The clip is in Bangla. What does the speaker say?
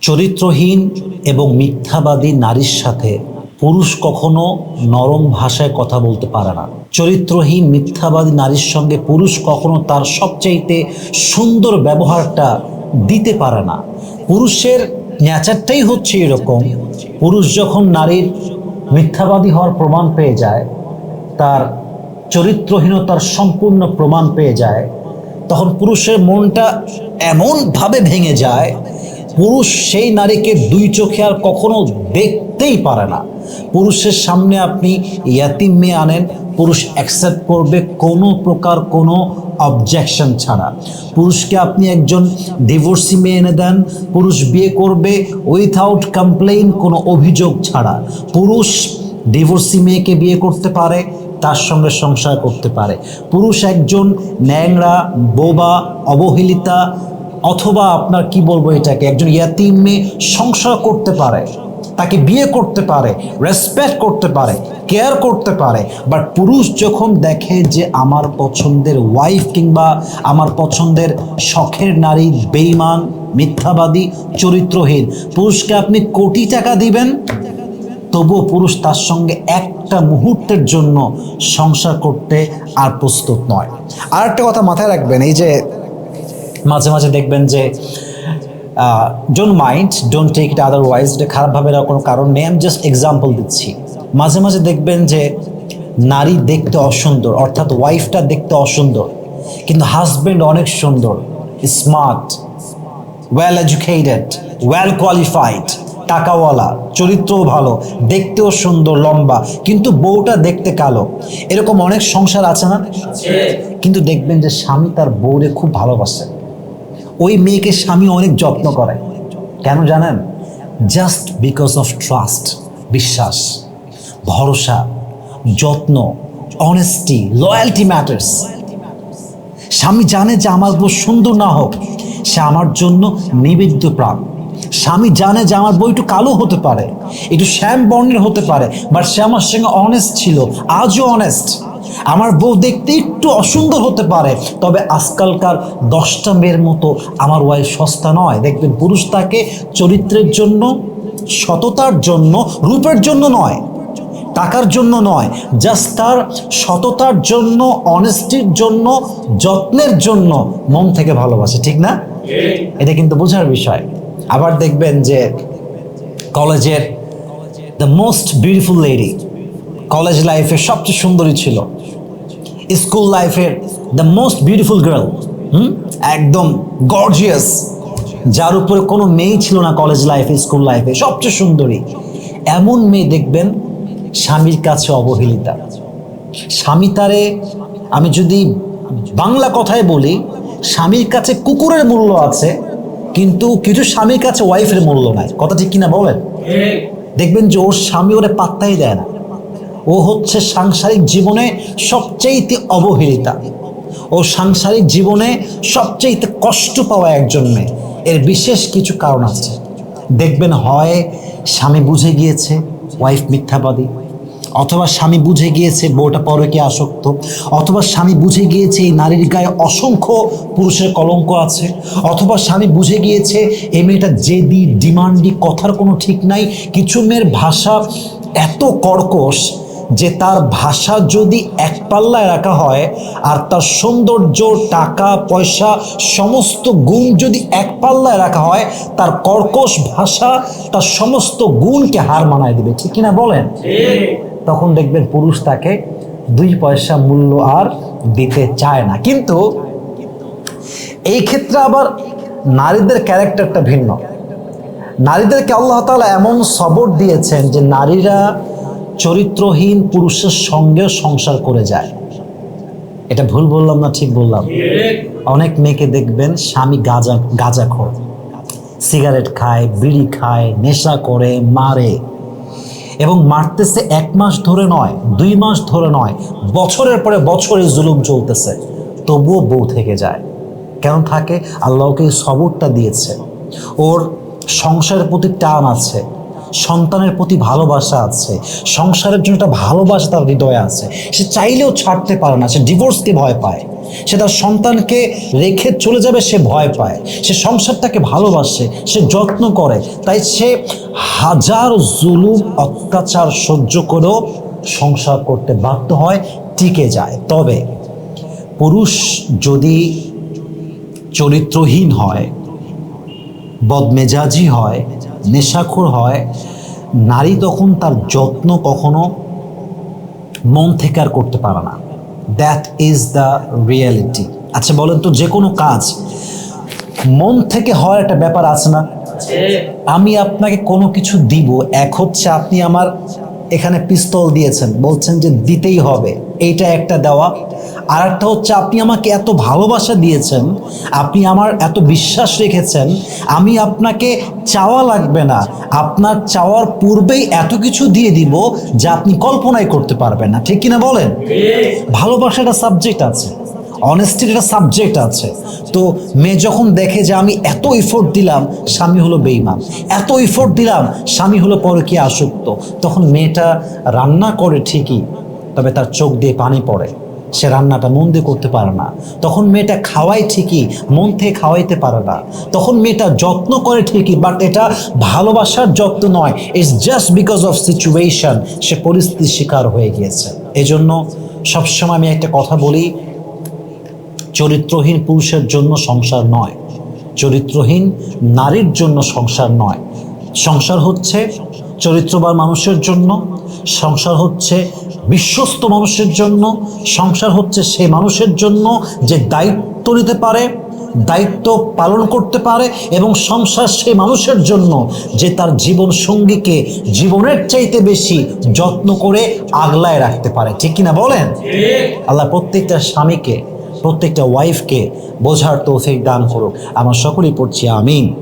চরিত্রহীন এবং মিথ্যাবাদী নারীর সাথে পুরুষ কখনো নরম ভাষায় কথা বলতে পারে না। চরিত্রহীন, মিথ্যাবাদী নারীর সঙ্গে পুরুষ কখনো তার সবচাইতে সুন্দর ব্যবহারটা দিতে পারে না। পুরুষের নেচারটাই হচ্ছে এরকম। পুরুষ যখন নারীর মিথ্যাবাদী হওয়ার প্রমাণ পেয়ে যায়, তার চরিত্রহীনতার সম্পূর্ণ প্রমাণ পেয়ে যায়, তখন পুরুষের মনটা এমনভাবে ভেঙে যায় পুরুষ সেই নারীকে দুই চোখে আর কখনো দেখতেই পারে না। পুরুষের সামনে আপনি ইয়াতিম মেয়ে আনেন, পুরুষ অ্যাকসেপ্ট করবে কোনো প্রকার কোনো অবজেকশন ছাড়া। পুরুষকে আপনি একজন ডিভোর্সি মেয়ে এনে দেন, পুরুষ বিয়ে করবে উইথাউট কমপ্লেইন কোনো অভিযোগ ছাড়া। পুরুষ ডিভোর্সি মেয়েকে বিয়ে করতে পারে, তার সঙ্গে সংসার করতে পারে। পুরুষ একজন ন্যাংরা, বোবা, অবহেলিতা অথবা আপনার কি বলব এটাকে, একজন ইয়াতিম মেয়ে সংসার করতে পারে, তাকে বিয়ে করতে পারে রেসপেক্ট করতে পারে কেয়ার করতে পারে বাট পুরুষ যখন দেখে যে আমার পছন্দের ওয়াইফ কিংবা আমার পছন্দের শখের নারী বেইমান মিথ্যাবাদী, চরিত্রহীন, পুরুষকে আপনি কোটি টাকা দিবেন, তবুও পুরুষ তার সঙ্গে একটা মুহূর্তের জন্য সংসার করতে আর প্রস্তুত নয়। আর একটা কথা মাথায় রাখবেন, এই যে মাঝে মাঝে দেখবেন যে don't mind don't take it otherwise এটা খারাপভাবে নেওয়ার কোনো কারণ নেই। আমি জাস্ট এক্সাম্পল দিচ্ছি। মাঝে মাঝে দেখবেন যে নারী দেখতে অসুন্দর অর্থাৎ ওয়াইফটা দেখতে অসুন্দর কিন্তু হাজব্যান্ড অনেক সুন্দর smart well educated well qualified টাকাওয়ালা চরিত্রও ভালো দেখতেও সুন্দর লম্বা কিন্তু বউটা দেখতে কালো। এরকম অনেক সংসার আছে না? কিন্তু দেখবেন যে স্বামী তার বউরে খুব ভালোবাসে। ওই মেয়েকে স্বামী অনেক যত্ন করে। কেন জানেন? জাস্ট বিকজ অফ ট্রাস্ট বিশ্বাস, ভরসা, যত্ন অনেস্টি লয়্যালটি ম্যাটার্স স্বামী জানে যে আমার বউ সুন্দর না হোক, সে আমার জন্য নিবেদিত প্রাণ। স্বামী জানে যে আমার বই একটু কালো হতে পারে, একটু শ্যাম বর্ণের হতে পারে বাট সে আমার সঙ্গে অনেস্ট ছিল, আজও অনেস্ট আমার বউ দেখতে একটু অসুন্দর হতে পারে, তবে আজকালকার দশটা মেয়ের মতো আমার ওয়াইফ সস্তা নয়। দেখবেন পুরুষ তাকে চরিত্রের জন্য, সততার জন্য, রূপের জন্য নয়, টাকার জন্য নয় জাস্ট তার সততার জন্য অনেস্টির জন্য, যত্নের জন্য মন থেকে ভালোবাসে, ঠিক না? এটা কিন্তু বোঝার বিষয়। আবার দেখবেন যে, কলেজের the most beautiful lady college লাইফের সবচেয়ে সুন্দরী ছিল। স্কুল লাইফের the most beautiful girl hmm? একদম গর্জিয়াস যার উপরে কোনো মেয়ে ছিল না কলেজ লাইফে স্কুল লাইফে সবচেয়ে সুন্দরী। এমন মেয়ে দেখবেন স্বামীর কাছে অবহেলিতা। স্বামী তারে আমি যদি বাংলা কথায় বলি স্বামীর কাছে কুকুরের মূল্য আছে কিন্তু কিছু স্বামীর কাছে ওয়াইফের মূল্য নাই। কথা ঠিক কিনা বলেন? দেখবেন যে ওর স্বামী ওরে পাত্তাই দেয় না। ও হচ্ছে সাংসারিক জীবনে সবচাইতে অবহেলিতা। ও সাংসারিক জীবনে সবচাইতে কষ্ট পাওয়া একজন মেয়ে। এর বিশেষ কিছু কারণ আছে। দেখবেন হয় স্বামী বুঝে গিয়েছে ওয়াইফ মিথ্যাবাদী, অথবা স্বামী বুঝে গিয়েছে বউটা পরকে আসক্ত, অথবা স্বামী বুঝে গিয়েছে এই নারীর গায়ে অসংখ্য পুরুষের কলঙ্ক আছে, অথবা স্বামী বুঝে গিয়েছে এই মেয়েটা জেদি, ডিমান্ডি, কথার কোনো ঠিক নাই, কিছু মেয়ের ভাষা এত কর্কশ যে তার ভাষা যদি এক পাল্লায় রাখা হয় আর তার সৌন্দর্য টাকা পয়সা সমস্ত গুণ যদি এক পাল্লায় রাখা হয় তার কর্কশ ভাষা তার সমস্ত গুণকে হার মানায় দিবে। ঠিক কিনা বলেন? তখন দেখবেন পুরুষ তাকে দুই পয়সা মূল্য আর দিতে চায় না। কিন্তু এই ক্ষেত্রে আবার নারীদের ক্যারেক্টারটা ভিন্ন। নারীদেরকে আল্লাহ তাআলা এমন সবর দিয়েছেন যে নারীরা চরিত্রহীন পুরুষের সঙ্গে সংসার করে যায়। এটা ভুল বললাম না, ঠিক বললাম। অনেক মেয়েকে দেখবেন স্বামী গাঁজা গাঁজা খোর। সিগারেট খায়, বিড়ি খায়, নেশা করে, মারে। এবং মারতেছে এক মাস ধরে নয়, দুই মাস ধরে নয়, বছরের পরে বছরে জুলুম চলতেছে। তবুও বউ থেকে যায়। কেন থাকে? আল্লাহকে এই সবরটা দিয়েছে। ওর সংসারের প্রতি টান আছে। সন্তানের প্রতি ভালোবাসা আছে, সংসারের জন্য একটা ভালোবাসা তার হৃদয়ে আছে। সে চাইলেও ছাড়তে পারে না, সে ডিভোর্সকে ভয় পায়। সে তার সন্তানকে রেখে চলে যাবে, সে ভয় পায়। সে সংসারটাকে ভালোবাসে, সে যত্ন করে। তাই সে হাজার জুলুম, অত্যাচার সহ্য করেও সংসার করতে বাধ্য হয়, টিকে যায়। তবে পুরুষ যদি চরিত্রহীন হয়, বদমেজাজি হয় নেশাখোর হয়, নারী তখন তার যত্ন কখনো মন থেকে আর করতে পারে না। দ্যাট ইজ দ্য রিয়েলিটি আচ্ছা বলেন তো যে কোনো কাজ মন থেকে হওয়ার একটা ব্যাপার আছে না? আমি আপনাকে কোনো কিছু দিব, এক হচ্ছে আপনি আমার এখানে পিস্তল দিয়েছেন, বলছেন যে দিতেই হবে। এইটা একটা দেওয়া। আর একটা হচ্ছে, আপনি আমাকে এত ভালোবাসা দিয়েছেন, আপনি আমার এত বিশ্বাস রেখেছেন, আমি আপনাকে চাওয়া লাগবে না। আপনার চাওয়ার পূর্বেই এত কিছু দিয়ে দিব যা আপনি কল্পনাই করতে পারবেন না। ঠিক কিনা বলেন? ভালোবাসার একটা সাবজেক্ট আছে অনেস্টির একটা সাবজেক্ট আছে। তো মেয়ে যখন দেখে যে আমি এত ইফোর্ট দিলাম, স্বামী হলো বেইমান এত ইফোর্ট দিলাম, স্বামী হলো পরে কি আসক্ত। তখন মেয়েটা রান্না করে ঠিকই তবে তার চোখ দিয়ে পানি পড়ে। সে রান্নাটা মন দিয়ে করতে পারে না। তখন মেয়েটা খাওয়াই ঠিকই, মন থেকে খাওয়াইতে পারে না। তখন মেয়েটা যত্ন করে ঠিকই বাট এটা ভালোবাসার যত্ন নয়। It's just because of situation সে পরিস্থিতির শিকার হয়ে গিয়েছে। এজন্য সবসময় আমি একটা কথা বলি, চরিত্রহীন পুরুষের জন্য সংসার নয়। চরিত্রহীন নারীর জন্য সংসার নয়। সংসার হচ্ছে চরিত্রবান মানুষের জন্য, সংসার হচ্ছে বিশ্বস্ত মানুষের জন্য, সংসার হচ্ছে সেই মানুষের জন্য যে দায়িত্ব নিতে পারে, দায়িত্ব পালন করতে পারে এবং সংসার সেই মানুষের জন্য যে তার জীবন সঙ্গীকে জীবনের চাইতে বেশি যত্ন করে আগলায় রাখতে পারে। ঠিক কিনা বলেন? আল্লাহ প্রত্যেকটা স্বামীকে, প্রত্যেকটা ওয়াইফকে বোঝার তৌফিক দান করুক। আমরা সকলেই পড়ছি আমিন।